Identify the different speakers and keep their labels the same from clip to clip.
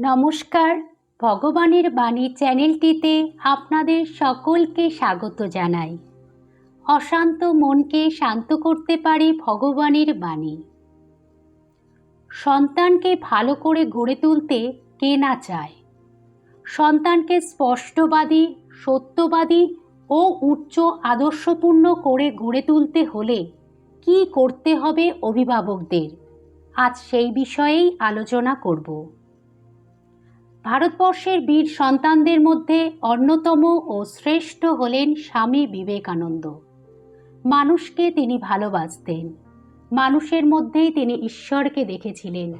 Speaker 1: নমস্কার। ভগবানের বাণী চ্যানেলটিতে আপনাদের সকলকে স্বাগত জানাই। অশান্ত মনকে শান্ত করতে পারে ভগবানের বাণী। সন্তানকে ভালো করে গড়ে তুলতে কে না চায়? সন্তানকে স্পষ্টবাদী, সত্যবাদী ও উচ্চ আদর্শপূর্ণ করে গড়ে তুলতে হলে কি করতে হবে অভিভাবকদের? আজ সেই বিষয়েই আলোচনা করব। ভারতবর্ষের বীর সন্তানদের মধ্যে অন্যতম ও শ্রেষ্ঠ হলেন স্বামী বিবেকানন্দ। মানুষকে তিনি ভালোবাসতেন। মানুষের মধ্যেই তিনি ঈশ্বরকে দেখেছিলেন।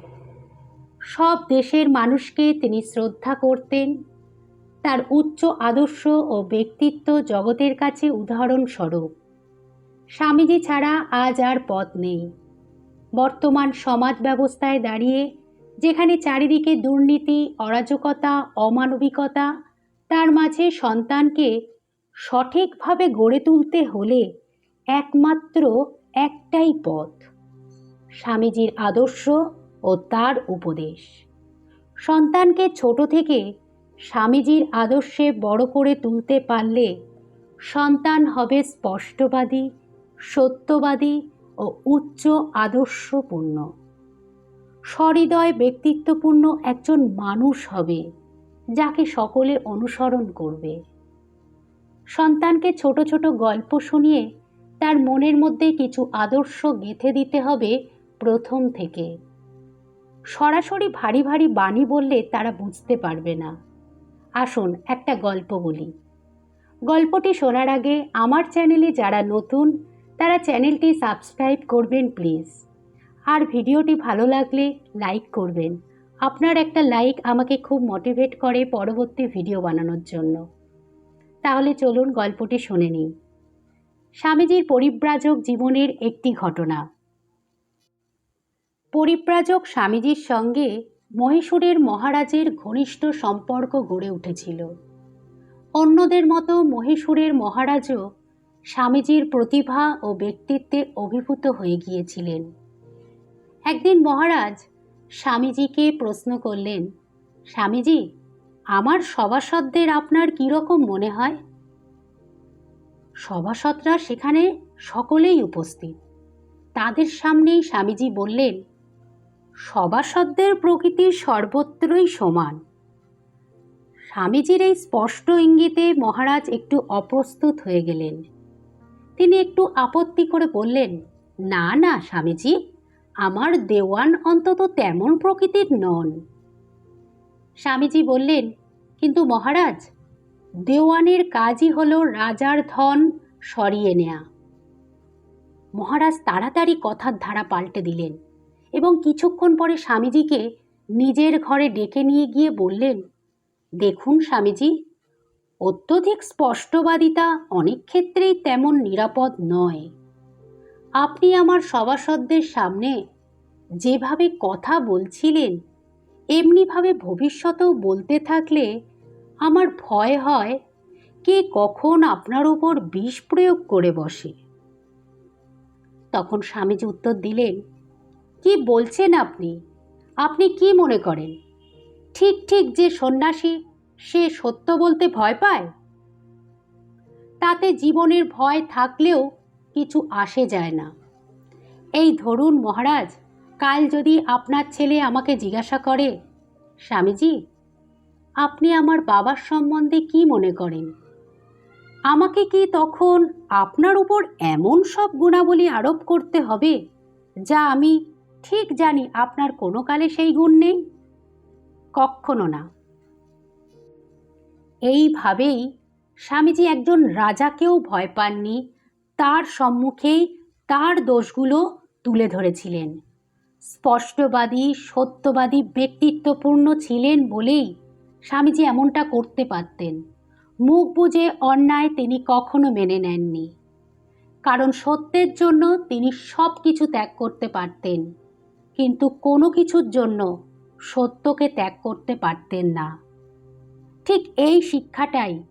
Speaker 1: সব দেশের মানুষকে তিনি শ্রদ্ধা করতেন। তার উচ্চ আদর্শ ও ব্যক্তিত্ব জগতের কাছে উদাহরণস্বরূপ। স্বামীজি ছাড়া আজ আর পথ নেই। বর্তমান সমাজ ব্যবস্থায় দাঁড়িয়ে যেখানে চারিদিকে দুর্নীতি, অরাজকতা, অমানবিকতা, তার মাঝে সন্তানকে সঠিকভাবে গড়ে তুলতে হলে একমাত্র একটাই পথ, স্বামীজির আদর্শ ও তার উপদেশ। সন্তানকে ছোট থেকে স্বামীজির আদর্শে বড় করে তুলতে পারলে সন্তান হবে স্পষ্টবাদী, সত্যবাদী ও উচ্চ আদর্শপূর্ণ। সহৃদয় ব্যক্তিত্বপূর্ণ একজন মানুষ হবে, যাকে সকলে অনুসরণ করবে। সন্তানকে ছোট ছোট গল্প শুনিয়ে তার মনের মধ্যে কিছু আদর্শ গেঁথে দিতে হবে প্রথম থেকে। সরাসরি ভারী ভারী বাণী বললে তারা বুঝতে পারবে না। আসুন একটা গল্প বলি। গল্পটি শোনার আগে আমার চ্যানেলে যারা নতুন, তারা চ্যানেলটি সাবস্ক্রাইব করবেন প্লিজ। আর ভিডিওটি ভালো লাগলে লাইক করবেন। আপনার একটা লাইক আমাকে খুব মোটিভেট করে পরবর্তী ভিডিও বানানোর জন্য। তাহলে চলুন গল্পটি শুনে নিই। স্বামীজির পরিব্রাজক জীবনের একটি ঘটনা। পরিব্রাজক স্বামীজির সঙ্গে মহীশূরের মহারাজের ঘনিষ্ঠ সম্পর্ক গড়ে উঠেছিল। অন্যদের মতো মহীশূরের মহারাজও স্বামীজির প্রতিভা ও ব্যক্তিত্বে অভিভূত হয়ে গিয়েছিলেন। একদিন মহারাজ স্বামীজিকে প্রশ্ন করলেন, স্বামীজি, আমার সভাসদদের আপনার কীরকম মনে হয়? সভাসদরা সেখানে সকলেই উপস্থিত। তাদের সামনেই স্বামীজি বললেন, সভাসদদের প্রকৃতি সর্বত্রই সমান। স্বামীজির এই স্পষ্ট ইঙ্গিতে মহারাজ একটু অপ্রস্তুত হয়ে গেলেন। তিনি একটু আপত্তি করে বললেন, না না, স্বামীজি আমার দেওয়ান অন্তত তেমন প্রকৃতির নন। স্বামীজি বললেন, কিন্তু মহারাজ, দেওয়ানের কাজই হল রাজার ধন সরিয়ে নেয়া। মহারাজ তাড়াতাড়ি কথার ধারা পাল্টে দিলেন এবং কিছুক্ষণ পরে স্বামীজিকে নিজের ঘরে ডেকে নিয়ে গিয়ে বললেন, দেখুন স্বামীজি, অত্যধিক স্পষ্টবাদিতা অনেক ক্ষেত্রেই তেমন নিরাপদ নয়। আপনি আমার সভাসদদের সামনে যেভাবে কথা বলছিলেন, এমনিভাবে ভবিষ্যতেও বলতে থাকলে আমার ভয় হয় কে কখন আপনার উপর বিষ প্রয়োগ করে বসে। তখন স্বামীজি উত্তর দিলেন, কি বলছেন আপনি? আপনি কি মনে করেন? ঠিক ঠিক যে সন্ন্যাসী, সে সত্য বলতে ভয় পায়? তাতে জীবনের ভয় থাকলেও কিছু আসে যায় না। এই ধরুন মহারাজ, কাল যদি আপনার ছেলে আমাকে জিজ্ঞাসা করে, স্বামীজি, আপনি আমার বাবার সম্বন্ধে কি মনে করেন? আমাকে কি তখন আপনার উপর এমন সব গুণাবলী আরোপ করতে হবে, যা আমি ঠিক জানি আপনার কোনো কালে সেই গুণ নেই? কখনো না। এইভাবেই স্বামীজি একজন রাজাকেও ভয় পাননি তার সম্মুখেই তার দোষগুলো তুলে ধরেছিলেন। স্পষ্টবাদী, সত্যবাদী ব্যক্তিত্বপূর্ণ ছিলেন বলেই স্বামীজি এমনটা করতে পারতেন। মুখ বুঝে অন্যায় তিনি কখনো মেনে নেননি। কারণ সত্যের জন্য তিনি সব কিছু ত্যাগ করতে পারতেন। কিন্তু কোনো কিছুর জন্য সত্যকে ত্যাগ করতে পারতেন না। ঠিক এই শিক্ষাটাই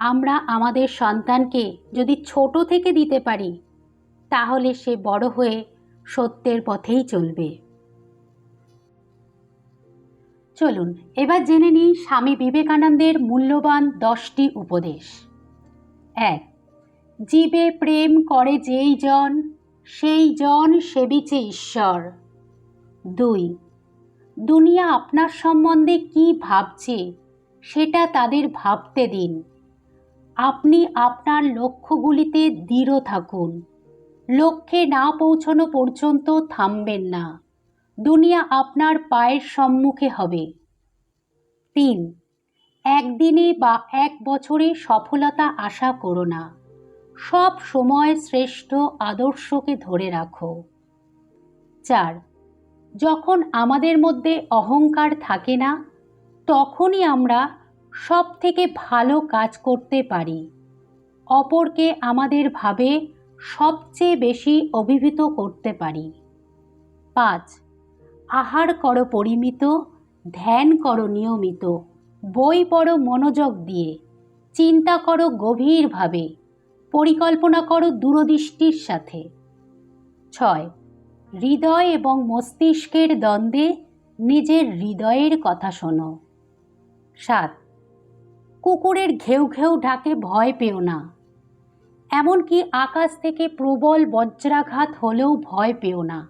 Speaker 1: আমরা আমাদের সন্তানকে যদি ছোট থেকে দিতে পারি, তাহলে সে বড় হয়ে সত্যের পথেই চলবে। চলুন, এবার জেনে নিই স্বামী বিবেকানন্দের মূল্যবান দশটি উপদেশ। এক, জীবে প্রেম করে যেই জন, সেই জন সেবিছে ঈশ্বর। দুই, দুনিয়া আপনার সম্বন্ধে কি ভাবছে, সেটা তাদের ভাবতে দিন। আপনি আপনার লক্ষ্যগুলিতে দৃঢ় থাকুন। লক্ষ্যে না পৌঁছানো পর্যন্ত থামবেন না। দুনিয়া আপনার পায়ের সম্মুখে হবে। তিন, একদিনে বা এক বছরে সফলতা আশা করো না। সব সময় শ্রেষ্ঠ আদর্শকে ধরে রাখো। চার, যখন আমাদের মধ্যে অহংকার থাকে না, তখনই আমরা সব থেকে ভালো কাজ করতে পারি। অপরকে আমাদের ভাবে সবচেয়ে বেশি অভিভূত করতে পারি। পাঁচ, আহার করো পরিমিত, ধ্যান করো নিয়মিত, বই পড়ো মনোযোগ দিয়ে, চিন্তা করো গভীরভাবে, পরিকল্পনা করো দূরদৃষ্টির সাথে। ছয়, হৃদয় এবং মস্তিষ্কের দ্বন্দ্বে নিজের হৃদয়ের কথা শোনো। সাত কুকুরের ঘেউ ঘেউ ডাকে ভয় পেও না। এমনকি আকাশ থেকে প্রবল বজ্রাঘাত হলেও ভয় পেও না।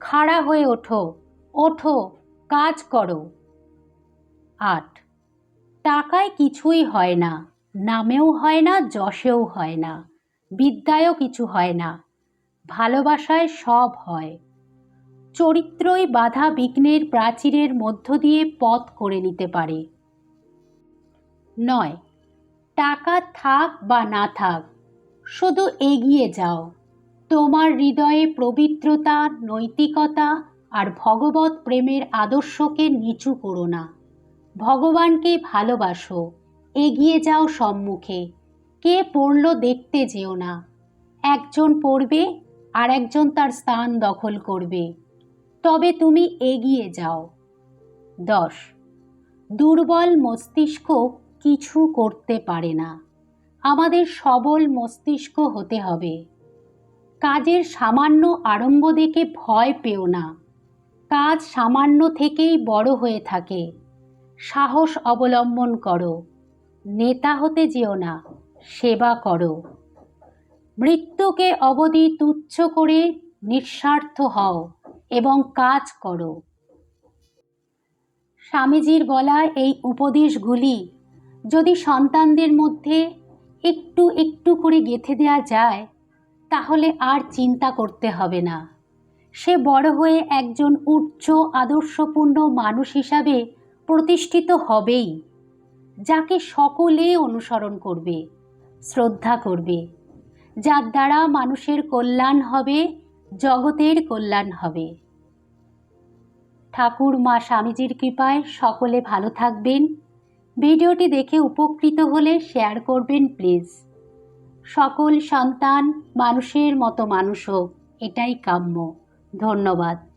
Speaker 1: খাড়া হয়ে ওঠো ওঠো, কাজ করো। আট, টাকায় কিছুই হয় না, নামেও হয় না, যশেও হয় না, বিদ্যায়ও কিছু হয় না, ভালোবাসায় সব হয়। চরিত্রই বাধা বিঘ্নের প্রাচীরের মধ্য দিয়ে পথ করে নিতে পারে। নয়। টাকা থাক বা না থাক, শুধু এগিয়ে যাও। তোমার হৃদয়ে পবিত্রতা, নৈতিকতা আর ভগবত প্রেমের আদর্শকে নিচু করো না। ভগবানকে ভালোবাসো, এগিয়ে যাও সম্মুখে। কে পড়ল দেখতে যেও না। একজন পড়বে আর একজন তার স্থান দখল করবে। তবে তুমি এগিয়ে যাও। দশ। দুর্বল মস্তিষ্ক কিছু করতে পারে না। আমাদের সবল মস্তিষ্ক হতে হবে। কাজের সামান্য আরম্ভ দেখে ভয় পেও না। কাজ সামান্য থেকেই বড় হয়ে থাকে। সাহস অবলম্বন করো। নেতা হতে যেও না, সেবা করো। মৃত্যুকে অবধি তুচ্ছ করে নিঃস্বার্থ হও এবং কাজ করো। স্বামীজির বলা এই উপদেশগুলি যদি সন্তানদের মধ্যে একটু একটু করে গেঁথে দেওয়া যায়, তাহলে আর চিন্তা করতে হবে না। সে বড় হয়ে একজন উচ্চ, আদর্শপূর্ণ মানুষ হিসাবে প্রতিষ্ঠিত হবেই, যাকে সকলে অনুসরণ করবে, শ্রদ্ধা করবে। যার দ্বারা মানুষের কল্যাণ হবে, জগতের কল্যাণ হবে। ঠাকুর মা স্বামীজির কৃপায় সকলে ভালো থাকবেন। ভিডিওটি দেখে উপকৃত হলে শেয়ার করবেন, প্লিজ। সকল সন্তান মানুষের মতো মানুষ হোক, এটাই কাম্য। ধন্যবাদ।